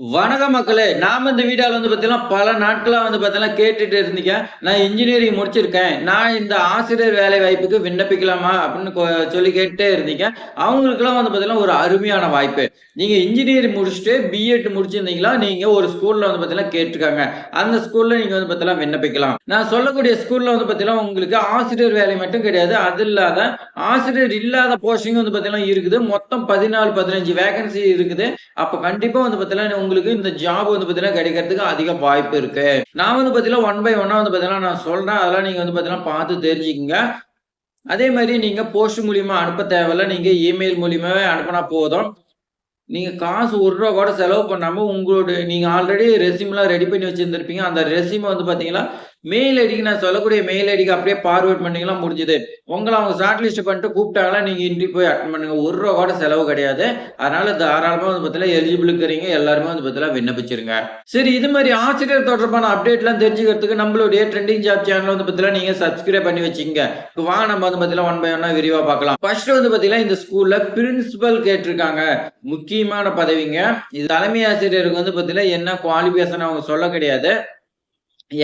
வணக்கம் மக்களே நாம இந்த வீடியோல வந்து பார்த்தீங்கன்னா பல நாட்களா வந்து பார்த்தீங்கன்னா கேட்டுட்டு இருந்தீங்க. நான் இன்ஜினியரிங் முடிச்சிருக்கேன். நான் இந்த ஆசிரியர் வேலை வாய்ப்புக்கு விண்ணப்பிக்கலாமா அப்படின்னு சொல்லி கேட்டுட்டே இருந்தீங்க. அவங்களுக்குலாம் வந்து பார்த்தீங்கன்னா ஒரு அருமையான வாய்ப்பு. நீங்க இன்ஜினியரிங் முடிச்சுட்டு பிஎட் முடிச்சிருந்தீங்களா? நீங்க ஒரு ஸ்கூல்ல வந்து பார்த்தீங்கன்னா கேட்டிருக்காங்க. அந்த ஸ்கூல்ல நீங்க வந்து பார்த்தீங்கன்னா விண்ணப்பிக்கலாம். நான் சொல்லக்கூடிய ஸ்கூல்ல வந்து பார்த்தீங்கன்னா உங்களுக்கு ஆசிரியர் வேலை மட்டும் கிடையாது. அது இல்லாத ஆசிரியர் இல்லாத போஸ்டிங் வந்து பார்த்தீங்கன்னா இருக்குது. மொத்தம் பதினாலு பதினஞ்சு வேகன்சி இருக்குது. அப்ப கண்டிப்பா வந்து பாத்தீங்கன்னா உங்களுக்கு இந்த ஜாப் வந்து பார்த்தீங்கன்னா கிடைக்கிறதுக்கு அதிக வாய்ப்பு இருக்கு. நான் வந்து பார்த்தீங்கன்னா ஒன் பை ஒன்னா வந்து பார்த்தீங்கன்னா நான் சொல்றேன். அதெல்லாம் நீங்க வந்து பார்த்தீங்கன்னா பார்த்து தெரிஞ்சுக்கங்க. அதே மாதிரி நீங்க போஸ்ட் மூலியமா அனுப்ப தேவையில்ல. நீங்க இமெயில் மூலியமாவே அனுப்பினா போதும். நீங்க காசு ஒரு ரூபா கூட செலவு பண்ணாம உங்களோட நீங்க ஆல்ரெடி ரெசிம்லாம் ரெடி பண்ணி வச்சிருந்திருப்பீங்க. அந்த ரெசிம் வந்து பாத்தீங்கன்னா மெயில் ஐடிக்கு நான் சொல்லக்கூடிய மெயில் ஐடிக்கு அப்படியே ஃபார்வர்ட் பண்ணீங்களா முடிஞ்சுது. உங்களை அவங்க ஷார்ட் லிஸ்ட் பண்ணிட்டு கூப்பிட்டாங்களா நீங்க இன்டி போய் அட்டன் பண்ணுங்க. ஒரு ரூபா கூட செலவு கிடையாது. அதனால தாராளமா வந்து பார்த்தீங்கன்னா எலிஜிபிள் இருக்கிறீங்க எல்லாருமே வந்து பார்த்தீங்கன்னா விண்ணப்பிச்சிருங்க. சரி இது மாதிரி ஆசிரியர் தொடர்பான அப்டேட்லாம் தெரிஞ்சுக்கிறதுக்கு நம்மளுடைய ட்ரெண்டிங் ஜாப் சேனல் வந்து பார்த்தீங்கன்னா நீங்க சப்ஸ்கிரைப் பண்ணி வச்சுக்கோங்க. வா வாங்க நம்ம வந்து பார்த்தீங்கன்னா ஒன் பை ஒன்னா விரிவா பார்க்கலாம். ஃபர்ஸ்ட் வந்து பார்த்தீங்கன்னா இந்த ஸ்கூல்ல பிரின்சிபல் கேட்டிருக்காங்க. முக்கியமான பதவிங்க. இது தலைமை ஆசிரியருக்கு வந்து பார்த்தீங்கன்னா என்ன குவாலிஃபிகேஷன் அவங்க சொல்ல கிடையாது.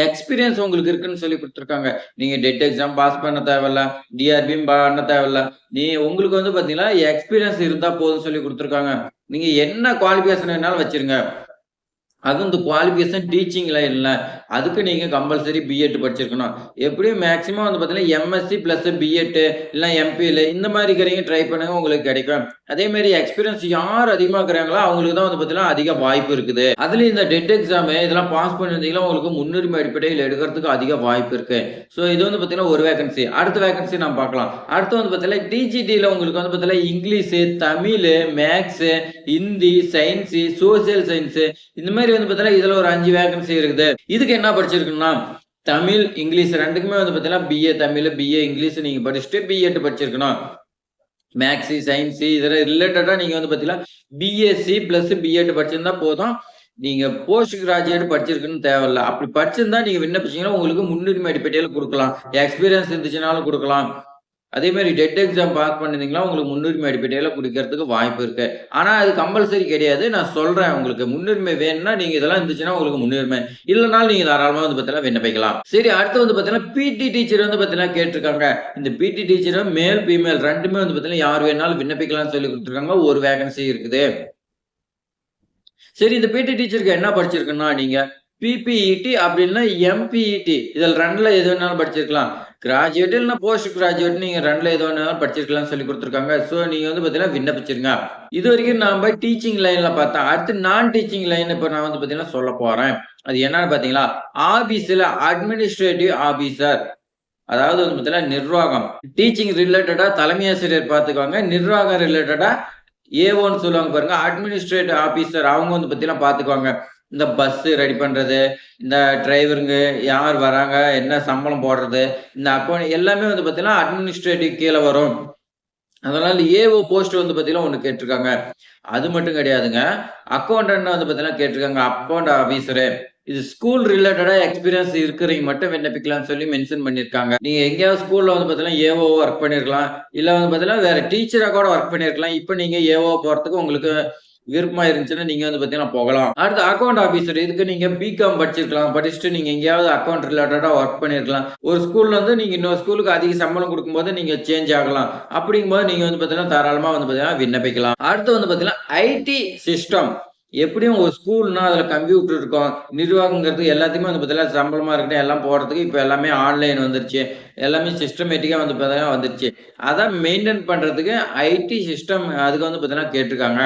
எக்ஸ்பீரியன்ஸ் உங்களுக்கு இருக்குன்னு சொல்லி கொடுத்துருக்காங்க. நீங்க டெட் எக்ஸாம் பாஸ் பண்ண தேவையில்ல டிஆர்பியும் பண்ண தேவையில்ல. நீ உங்களுக்கு வந்து பாத்தீங்கன்னா எக்ஸ்பீரியன்ஸ் இருந்தா போதும் சொல்லி கொடுத்துருக்காங்க. நீங்க என்ன குவாலிஃபிகேஷன் வேணாலும் வச்சிருங்க. அது இந்த குவாலிஃபிகேஷன் டீச்சிங் இல்லை. அதுக்கு நீங்க கம்பல்சரி பிஎட் படிச்சிருக்கணும். எப்படியும் மேக்ஸிமம் வந்து பார்த்தீங்கன்னா எம்எஸ்சி பிளஸ் பிஎட் இல்லை எம்பிஎல் இந்த மாதிரி இருக்கிறீங்க ட்ரை பண்ணுங்க உங்களுக்கு கிடைக்கும். அதே மாதிரி எக்ஸ்பீரியன்ஸ் யார் அதிகமாக இருக்கிறாங்களோ அவங்களுக்கு தான் வந்து பார்த்தீங்கன்னா அதிக வாய்ப்பு இருக்குது. அதுல இந்த டெட் எக்ஸாம் இதெல்லாம் பாஸ் பண்ணிருந்தீங்கன்னா உங்களுக்கு முன்னுரிமை அடிப்படையில் எடுக்கிறதுக்கு அதிக வாய்ப்பு இருக்கு. ஸோ இது வந்து பார்த்தீங்கன்னா ஒரு வேகன்சி அடுத்த வேகன்சி நம்ம பார்க்கலாம். அடுத்து வந்து பார்த்தீங்கன்னா டிஜிடியில் உங்களுக்கு வந்து பார்த்தீங்கன்னா English Tamil maths Hindi science social science இந்த மாதிரி வந்து பார்த்தீங்கன்னா இதுல ஒரு அஞ்சு வேகன்சி இருக்குது. இதுக்கு என்ன படிச்சிருக்குன்னா தமிழ் இங்கிலீஷ் ரெண்டுக்குமே வந்து பாத்தீங்கன்னா பிஏ தமிழ் பிஏ இங்கிலீஷ் நீங்க படிச்சுட்டு பிஎட் படிச்சிருக்கணும். மேக்ஸி சயின்ஸு இதெல்லாம் ரிலேட்டடா நீங்க வந்து பாத்தீங்கன்னா பிஎஸ்சி பிளஸ் பிஎட் படிச்சிருந்தா போதும். நீங்க போஸ்ட் கிராஜுவேட் படிச்சிருக்குன்னு தேவையில்ல. அப்படி படிச்சிருந்தா நீங்க விண்ணப்பிச்சீங்கன்னா உங்களுக்கு முன்னுரிமை அடிப்படையில் கொடுக்கலாம். எக்ஸ்பீரியன்ஸ் இருந்துச்சுனாலும் கொடுக்கலாம். அதே மாதிரி டெட் எக்ஸாம் பாஸ் பண்ணிருந்தீங்களா உங்களுக்கு முன்னுரிமை அடிப்படையில் கொடுக்கறதுக்கு வாய்ப்பு இருக்கு. ஆனால் அது கம்பல்சரி கிடையாது. நான் சொல்றேன் உங்களுக்கு முன்னுரிமை வேணும்னா நீங்க இதெல்லாம் இருந்துச்சுன்னா உங்களுக்கு முன்னுரிமை. இல்லைனாலும் நீங்க தாராளமாக வந்து பார்த்தீங்கன்னா விண்ணப்பிக்கலாம் சரி அடுத்து வந்து பார்த்தீங்கன்னா பிடி டீச்சர் வந்து பார்த்தீங்கன்னா கேட்டிருக்காங்க. இந்த பிடி டீச்சரும் மேல் ஃபீமேல் ரெண்டுமே வந்து பார்த்தீங்கன்னா யார் வேணாலும் விண்ணப்பிக்கலாம்னு சொல்லி கொடுத்துருக்காங்க. ஒரு வேகன்சி இருக்குது. சரி இந்த பிடி டீச்சருக்கு என்ன படிச்சிருக்குன்னா நீங்க பிபிஇடி அப்படின்னா எம்பிஇடி இதில் ரெண்டுல எது வேணாலும் படிச்சிருக்கலாம். கிராஜுவேட் இல்லைன்னா போஸ்ட் கிராஜுவேட் நீங்க ரெண்டுல எது வேணாலும் படிச்சிருக்கலாம்னு சொல்லி கொடுத்துருக்காங்க. ஸோ நீங்க வந்து பார்த்தீங்கன்னா விண்ணப்பிச்சிருங்க. இது வரைக்கும் நாம டீச்சிங் லைன்ல பார்த்தா அடுத்து நான் டீச்சிங் லைன் இப்போ நான் வந்து பார்த்தீங்கன்னா சொல்ல போறேன். அது என்னன்னு பார்த்தீங்களா ஆபீஸ்ல அட்மினிஸ்ட்ரேட்டிவ் ஆபீசர் அதாவது வந்து பார்த்தீங்கன்னா நிர்வாகம். டீச்சிங் ரிலேட்டடா தலைமை ஆசிரியர் பார்த்துக்குவாங்க நிர்வாகம் ரிலேட்டடா ஏவோன்னு சொல்லுவாங்க பாருங்க. அட்மினிஸ்ட்ரேட்டிவ் ஆபீசர் அவங்க வந்து பார்த்தீங்கன்னா பார்த்துக்குவாங்க இந்த பஸ் ரெடி பண்றது இந்த டிரைவருங்க யார் வராங்க என்ன சம்பளம் போடுறது இந்த அக்கௌண்ட் எல்லாமே வந்து பார்த்தீங்கன்னா அட்மினிஸ்ட்ரேட்டிவ் கீழே வரும். அதனால ஏஓ போஸ்ட் வந்து பார்த்தீங்கன்னா ஒன்று கேட்டிருக்காங்க. அது மட்டும் கிடையாதுங்க. அக்கௌண்டன்ட் வந்து பார்த்தீங்கன்னா கேட்டிருக்காங்க அக்கௌண்ட் ஆஃபீஸரு இது ஸ்கூல் ரிலேட்டடா எக்ஸ்பீரியன்ஸ் இருக்கிறவங்க மட்டும் விண்ணப்பிக்கலாம்னு சொல்லி மென்ஷன் பண்ணியிருக்காங்க. நீங்க எங்கேயாவது ஸ்கூல்ல வந்து பாத்தீங்கன்னா ஏஓ ஒர்க் பண்ணிருக்கலாம். இல்ல வந்து பாத்தீங்கன்னா வேற டீச்சரா கூட ஒர்க் பண்ணிருக்கலாம். இப்போ நீங்க ஏஓ போறதுக்கு உங்களுக்கு விருப்பமா இருந்துச்சுன்னா நீங்க வந்து பாத்தீங்கன்னா போகலாம். அடுத்து அக்கௌண்ட் ஆபீசர் இதுக்கு நீங்க பிகாம் படிச்சிருக்கலாம். படிச்சுட்டு நீங்க எங்கேயாவது அக்கௌண்ட் ரிலேட்டடா ஒர்க் பண்ணிருக்கலாம். ஒரு ஸ்கூல்ல வந்து நீங்க இன்னொரு ஸ்கூலுக்கு அதிக சம்பளம் கொடுக்கும்போது நீங்க சேஞ்ச் ஆகலாம். அப்படிங்கும்போது நீங்க வந்து பாத்தீங்கன்னா தாராளமா வந்து பாத்தீங்கன்னா விண்ணப்பிக்கலாம். அடுத்து வந்து பாத்தீங்கன்னா ஐடி சிஸ்டம் எப்படியும் ஒரு ஸ்கூல்னா அதுல கம்ப்யூட்டர் இருக்கும். நிர்வாகங்கிறது எல்லாத்தையுமே வந்து பார்த்தீங்கன்னா சம்பளமா இருக்கட்டும் எல்லாம் போடுறதுக்கு இப்போ எல்லாமே ஆன்லைன் வந்துருச்சு. எல்லாமே சிஸ்டமேட்டிக்கா வந்து பார்த்தீங்கன்னா வந்துருச்சு. அதை மெயின்டைன் பண்றதுக்கு ஐடி சிஸ்டம் அதுக்கு வந்து பார்த்தீங்கன்னா கேட்டிருக்காங்க.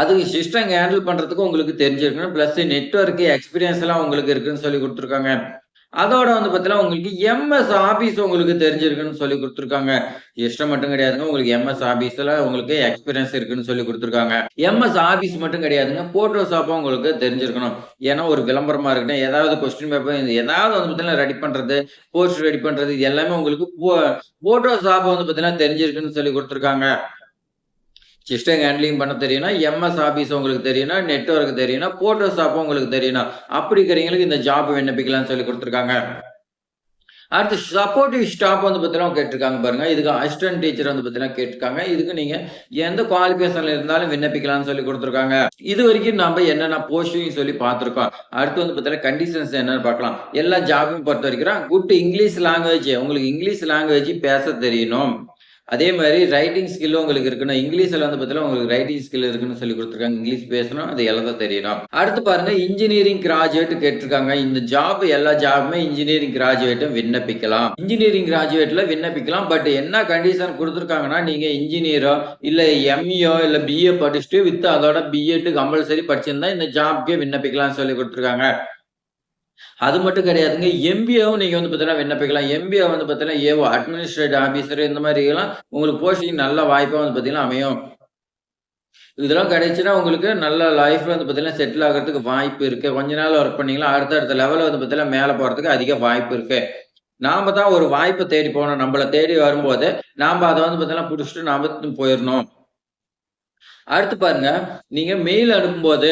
அது சிஸ்டம் ஹேண்டில் பண்றதுக்கு உங்களுக்கு தெரிஞ்சிருக்கணும். பிளஸ் நெட்ஒர்க் எக்ஸ்பீரியன்ஸ் எல்லாம் உங்களுக்கு இருக்குன்னு சொல்லி கொடுத்துருக்காங்க. அதோட வந்து பார்த்தீங்கன்னா உங்களுக்கு எம்எஸ் ஆபீஸ் உங்களுக்கு தெரிஞ்சிருக்குன்னு சொல்லி கொடுத்துருக்காங்க. இஷ்டம் மட்டும் கிடையாதுங்க. உங்களுக்கு எம்எஸ் ஆபீஸ்ல உங்களுக்கு எக்ஸ்பீரியன்ஸ் இருக்குன்னு சொல்லி கொடுத்துருக்காங்க. எம்எஸ் ஆபீஸ் மட்டும் கிடையாதுங்க. போட்டோஷாப்பும் உங்களுக்கு தெரிஞ்சிருக்கணும். ஏன்னா ஒரு விளம்பரமா இருக்கட்டும் ஏதாவது கொஸ்டின் பேப்பர் ஏதாவது வந்து பார்த்தீங்கன்னா ரெடி பண்றது போஸ்ட் ரெடி பண்றது இது எல்லாமே உங்களுக்கு போட்டோஷாப் வந்து பார்த்தீங்கன்னா தெரிஞ்சிருக்குன்னு சொல்லி கொடுத்துருக்காங்க. சிஸ்டம் ஹேண்ட்லிங் பண்ண தெரியும்னா எம்எஸ் ஆஃபீஸ் உங்களுக்கு தெரியும்னா நெட்ஒர்க் தெரியும்னா போட்டோஷாப் உங்களுக்கு தெரியும்னா அப்படி இருக்கிறவங்களுக்கு இந்த ஜாப் விண்ணப்பிக்கலாம்னு சொல்லி கொடுத்துருக்காங்க அடுத்து சப்போர்ட்டிவ் ஸ்டாஃப் வந்து பார்த்தீங்கன்னா கேட்டிருக்காங்க பாருங்க. இதுக்கு அசிஸ்டன்ட் டீச்சர் வந்து பார்த்தீங்கன்னா கேட்டிருக்காங்க. இதுக்கு நீங்க எந்த குவாலிஃபிகேஷன்ல இருந்தாலும் விண்ணப்பிக்கலாம்னு சொல்லி இது வரைக்கும் நாம் என்னென்ன போஸ்டிங் சொல்லி பார்த்துருக்கோம். அடுத்து வந்து பார்த்தீங்கன்னா கண்டிஷன்ஸ் என்னன்னு பார்க்கலாம். எல்லா ஜாபையும் பொறுத்தவரைக்கும் good English language English language language பேச தெரியணும். அதே மாதிரி ரைட்டிங் ஸ்கில்லும் உங்களுக்கு இருக்கணும். இங்கிலீஷ்ல வந்து பார்த்தீங்கன்னா உங்களுக்கு ரைட்டிங் ஸ்கில் இருக்குன்னு சொல்லி கொடுத்துருக்காங்க இங்கிலீஷ் பேசணும். அது எழுத தெரியணும். அடுத்து பாருங்க இன்ஜினியரிங் கிராஜுவேட் கேட்டிருக்காங்க. இந்த ஜாப் எல்லா ஜாப்புமே இன்ஜினியரிங் கிராஜுவேட்டும் விண்ணப்பிக்கலாம். இன்ஜினியரிங் கிராஜுவேட்ல விண்ணப்பிக்கலாம். பட் என்ன கண்டிஷன் கொடுத்துருக்காங்கன்னா நீங்க இன்ஜினியரோ, இல்ல எம்.இ.ஓ, இல்ல பி.ஏ படிச்சுட்டு வித் அதோட பி.எட் கம்பல்சரி படிச்சிருந்தா இந்த ஜாப்க்கே விண்ணப்பிக்கலாம்னு சொல்லி கொடுத்துருக்காங்க அது மட்டும் கிடையாதுங்க. எம்.பி.ஏவும் நீங்க வந்து பார்த்தீங்கன்னா விண்ணப்பிக்கலாம். எம்.பி.ஏ வந்து பார்த்தீங்கன்னா ஏ.ஓ அட்மினிஸ்ட்ரேட்டிவ் ஆஃபீஸர் இந்த மாதிரி எல்லாம் உங்களுக்கு போஸ்டிங் நல்ல வாய்ப்பா வந்து பார்த்தீங்கன்னா அமையும். இதெல்லாம் கிடைச்சுன்னா உங்களுக்கு நல்ல லைஃப்ல வந்து பார்த்தீங்கன்னா செட்டில் ஆகுறதுக்கு வாய்ப்பு இருக்கு. கொஞ்ச நாள் ஒர்க் பண்ணீங்களா அடுத்த அடுத்த லெவல் வந்து பார்த்தீங்கன்னா மேல போறதுக்கு அதிக வாய்ப்பு இருக்கு. நாம தான் ஒரு வாய்ப்பை தேடி போகணும் நம்மளை தேடி வரும்போது, நாம அதை வந்து பார்த்தீங்கன்னா புடிச்சுட்டு நாம போயிடணும் அடுத்து பாருங்க, நீங்க மெயில் அனுப்பும்போது,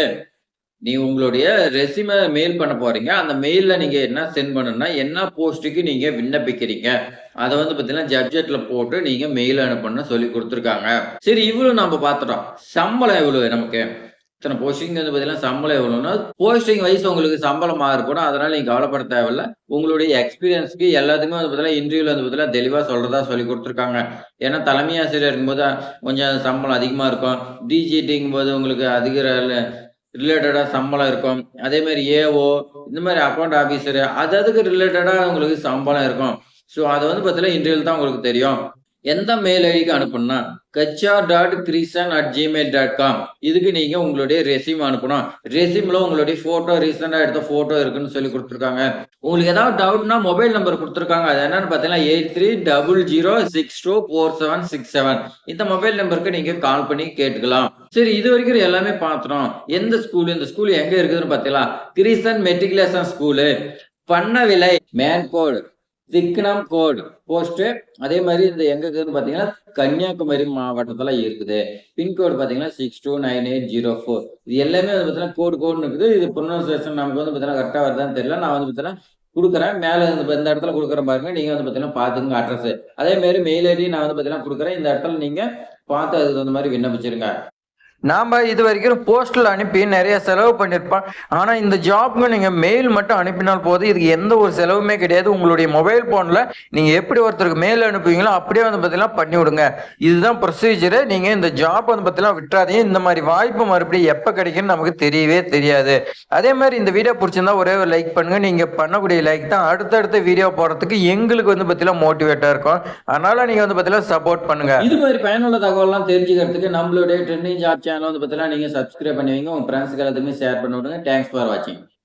நீங்க உங்களுடைய ரெஸ்யூம மெயில் பண்ண போறீங்க. அந்த மெயில்ல நீங்க என்ன சென்ட் பண்ணணும்னா, என்ன போஸ்ட்டுக்கு நீங்க விண்ணப்பிக்கிறீங்க. அதை வந்து பார்த்தீங்கன்னா ஜப்ஜெட்ல போட்டு நீங்க மெயில் அனுப்பணும்னு சொல்லி கொடுத்துருக்காங்க சரி இவ்வளவு நம்ம பார்த்துட்டோம். சம்பளம் எவ்வளோ நமக்கு? இத்தனை போஸ்டிங் வந்து பார்த்தீங்கன்னா சம்பளம் எவ்வளவுன்னா, போஸ்டிங் வைஸ் உங்களுக்கு சம்பளம் மாறுபடும். அதனால நீங்க கவலைப்பட தேவையில்ல. உங்களுடைய எக்ஸ்பீரியன்ஸ்க்கு எல்லாத்துக்குமே வந்து பார்த்தீங்கன்னா இன்டர்வியூல வந்து பார்த்தீங்கன்னா தெளிவா சொல்றதா சொல்லிக் கொடுத்துருக்காங்க ஏன்னா தலைமை ஆசிரியர் இருக்கும்போது கொஞ்சம் சம்பளம் அதிகமா இருக்கும். டிஜிடிங்கும் போது உங்களுக்கு அதிக ரிலேட்டடாக ரிலேட்டடா சம்பளம் இருக்கும். அதே மாதிரி ஏ.ஓ இந்த மாதிரி அக்கௌண்ட் ஆஃபீஸரு அது அதுக்கு ரிலேட்டடா உங்களுக்கு சம்பளம் இருக்கும். ஸோ அது வந்து பார்த்தீங்கன்னா இன்டர்வியூல தான் உங்களுக்கு தெரியும். எந்த மெயில் ஐடிக்கு அனுப்பணும்னா, ஹெச்ஆர் டாட் த்ரீசன் அட் ஜிமெயில் டாட் காம் இதுக்கு நீங்க உங்களுடைய ரெஸ்யூம் அனுப்பணும். ரெசியூம்ல உங்களுடைய ஃபோட்டோ ரீசெண்டா எடுத்த ஃபோட்டோ இருக்குன்னு சொல்லி கொடுத்துருக்காங்க. உங்களுக்கு ஏதாவது டவுட்னா மொபைல் நம்பர் கொடுத்துருக்காங்க. அது என்னன்னு பார்த்தீங்கன்னா 8300624767 இந்த மொபைல் நம்பருக்கு நீங்க கால் பண்ணி கேட்டுக்கலாம். சரி இது வரைக்கும் எல்லாமே பார்த்துட்டோம். எந்த ஸ்கூல் இந்த ஸ்கூல் எங்க இருக்குதுன்னு பாத்தீங்களா கிரீசன் மெட்ரிகுலேஷன் ஸ்கூலு, பண்ணவிலை, மேன்கோடு, திக்னம் கோடு போஸ்ட் அதே மாதிரி இந்த எங்க இருக்குதுன்னு பார்த்தீங்கன்னா, கன்னியாகுமரி மாவட்டத்துல இருக்குது. பின்கோடு பார்த்தீங்கன்னா 629804 இது எல்லாமே வந்து பார்த்தீங்கன்னா கோடு கோடுன்னு இருக்குது. இது ப்ரொனன்சியேஷன் நமக்கு வந்து பார்த்தீங்கன்னா கரெக்டா வருதான்னு தெரியல. நான் வந்து பார்த்தீங்கன்னா கொடுக்குறேன் மேலே இந்த இந்த இடத்துல கொடுக்குறேன் பாருங்க. நீங்க வந்து பார்த்தீங்கன்னா பார்த்துக்கங்க அட்ரஸ். அதே மாதிரி மெயில் ஐடி நான் வந்து பார்த்தீங்கன்னா கொடுக்குறேன் இந்த இடத்துல நீங்க பார்த்து அதுக்கு தகுந்த மாதிரி விண்ணப்பிச்சிருங்க. நாம இதுவரைக்கும் போஸ்ட்ல அனுப்பி நிறைய செலவு பண்ணியிருப்போம். ஆனா இந்த ஜாப்க்கு நீங்க மெயில் மட்டும் அனுப்பினால் போதும். இதுக்கு எந்த ஒரு செலவுமே கிடையாது. உங்களுடைய மொபைல் ஃபோனில் நீங்க எப்படி ஒருத்தருக்கு மெயில் அனுப்புவீங்களோ அப்படியே வந்து பார்த்தீங்கன்னா பண்ணி விடுங்க. இதுதான் ப்ரொசீஜர். நீங்க இந்த ஜாப் வந்து பார்த்தீங்கன்னா விட்டுறாதீங்க இந்த மாதிரி வாய்ப்பு மறுபடியும் எப்ப கிடைக்கும்னு நமக்கு தெரியவே தெரியாது. அதே மாதிரி இந்த வீடியோ பிடிச்சிருந்தா ஒரே ஒரு லைக் பண்ணுங்க. நீங்க பண்ணக்கூடிய லைக் தான் அடுத்தடுத்த வீடியோ போடுறதுக்கு எங்களுக்கு வந்து பார்த்தீங்கன்னா மோட்டிவேட்டா இருக்கும். அதனால நீங்க வந்து பார்த்தீங்கன்னா சப்போர்ட் பண்ணுங்க. இது மாதிரி பயனுள்ள தகவல்லாம் தெரிஞ்சுக்கிறதுக்கு நம்மளுடைய ட்ரெண்டிங் ஜாப் சேனல் வந்து பார்த்தீங்கன்னா நீங்க சப்ஸ்கிரைப் பண்ணுவீங்க உங்கள் உங்க எல்லாத்துக்குமே ஷேர் பண்ணி விடுங்க. தேங்க்ஸ் ஃபார் வாட்சிங்.